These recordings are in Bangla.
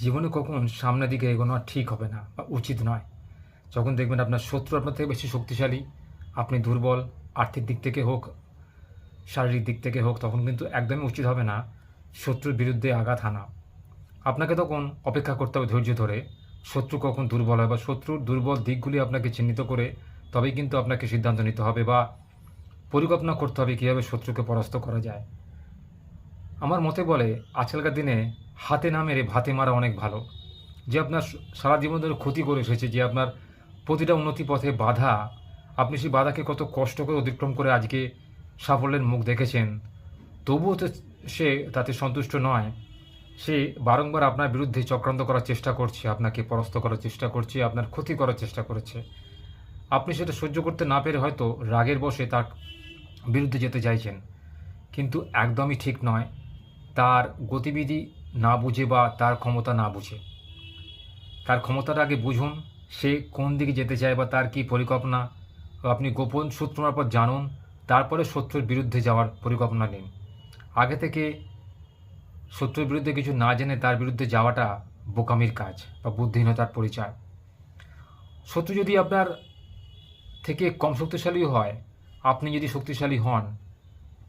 জীবনে কখন সামনের দিকে এগোনো ঠিক হবে না বা উচিত নয়। যখন দেখবেন আপনার শত্রু আপনার থেকে বেশি শক্তিশালী, আপনি দুর্বল, আর্থিক দিক থেকে হোক, শারীরিক দিক থেকে হোক, তখন কিন্তু একদমই উচিত হবে না শত্রুর বিরুদ্ধে আঘাত হানা। আপনাকে তখন অপেক্ষা করতে হবে ধৈর্য ধরে। শত্রু কখন দুর্বল হয় বা শত্রুর দুর্বল দিকগুলি আপনাকে চিহ্নিত করে, তবেই কিন্তু আপনাকে সিদ্ধান্ত নিতে হবে বা পরিকল্পনা করতে হবে কীভাবে শত্রুকে পরাস্ত করা যায়। আমার মতে বলে, আজকালকার দিনে হাতে না মেরে ভাতে মারা অনেক ভালো। যে আপনার সারা জীবন ধরে ক্ষতি করে এসেছে, যে আপনার প্রতিটা উন্নতি পথে বাধা, আপনি সেই বাধাকে কত কষ্ট করে অতিক্রম করে আজকে সাফল্যের মুখ দেখেছেন, তবুও তো সে তাতে সন্তুষ্ট নয়। সে বারংবার আপনার বিরুদ্ধে চক্রান্ত করার চেষ্টা করছে, আপনাকে পরাস্ত করার চেষ্টা করছে, আপনার ক্ষতি করার চেষ্টা করেছে। আপনি সেটা সহ্য করতে না পেরে হয়তো রাগের বসে তার বিরুদ্ধে যেতে চাইছেন। কিন্তু একদমই ঠিক নয়। তার গতিবিধি না বুঝে বা তার ক্ষমতা না বুঝে। তার ক্ষমতাটা আগে বুঝুন, সে কোন দিকে যেতে চায় বা তার কী পরিকল্পনা, আপনি গোপন সূত্র মারফত জানুন, তারপরে শত্রুর বিরুদ্ধে যাওয়ার পরিকল্পনা নিন। আগে থেকে শত্রুর বিরুদ্ধে কিছু না জেনে তার বিরুদ্ধে যাওয়াটা বোকামির কাজ বা বুদ্ধিহীনতার পরিচয়। শত্রু যদি আপনার থেকে কম শক্তিশালী হয়, আপনি যদি শক্তিশালী হন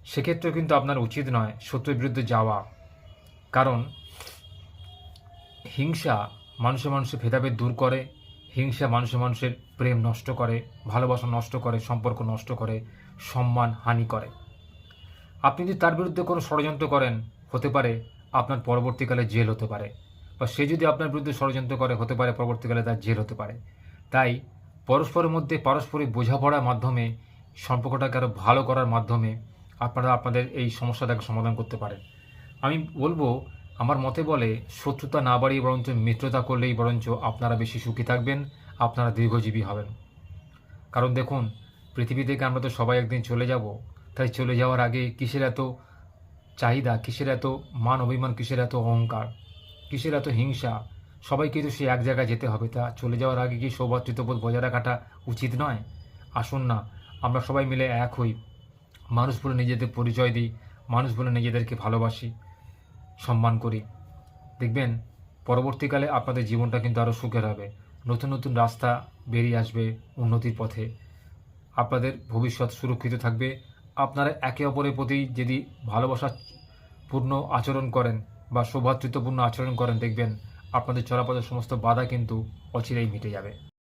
সেক্ষেত্রে কিন্তু আপনার উচিত নয় শত্রুর বিরুদ্ধে যাওয়া। কারণ হিংসা মানুষে মানুষের ভেদাভেদ দূর করে, হিংসা মানুষে মানুষের প্রেম নষ্ট করে, ভালোবাসা নষ্ট করে, সম্পর্ক নষ্ট করে, সম্মান হানি করে। আপনি যদি তার বিরুদ্ধে কোনো ষড়যন্ত্র করেন, হতে পারে আপনার পরবর্তীকালে জেল হতে পারে বা সে যদি আপনার বিরুদ্ধে ষড়যন্ত্র করে, হতে পারে পরবর্তীকালে তার জেল হতে পারে। তাই পরস্পরের মধ্যে পারস্পরিক বোঝাপড়ার মাধ্যমে, সম্পর্কটাকে আরও ভালো করার মাধ্যমে আপনারা আপনাদের এই সমস্যাটাকে সমাধান করতে পারেন। আমি বলব, আমার মতে বলে, শত্রুতা না বাড়িয়ে বরঞ্চ মিত্রতা করলেই বরঞ্চ আপনারা বেশি সুখী থাকবেন, আপনারা দীর্ঘজীবী হবেন। কারণ দেখুন, পৃথিবী থেকে আমরা তো সবাই একদিন চলে যাব। তাই চলে যাওয়ার আগে কিসের এত চাহিদা, কিসের এত মান অভিমান, কিসের এত অহংকার, কিসের এত হিংসা? সবাইকে তো সে এক জায়গায় যেতে হবে। তা চলে যাওয়ার আগে কি সৌভাতৃত্ববোধ বজায় রাখাটা উচিত নয়? আসুন না, আমরা সবাই মিলে এক হই। মানুষ বলে নিজেদের পরিচয় দিই, মানুষ বলে নিজেদেরকে ভালোবাসি। সম্মান করি। দেখবেন, পরবর্তীকালে আপনাদের জীবনটা কিন্তু আরও সুখের হবে। নতুন নতুন রাস্তা বেরিয়ে আসবে উন্নতির পথে। আপনাদের ভবিষ্যৎ সুরক্ষিত থাকবে। আপনারা একে অপরের প্রতি যদি ভালোবাসা পূর্ণ আচরণ করেন বা সৌভাতৃত্বপূর্ণ আচরণ করেন, দেখবেন আপনাদের চলাপথের সমস্ত বাধা কিন্তু অচিরেই মিটে যাবে।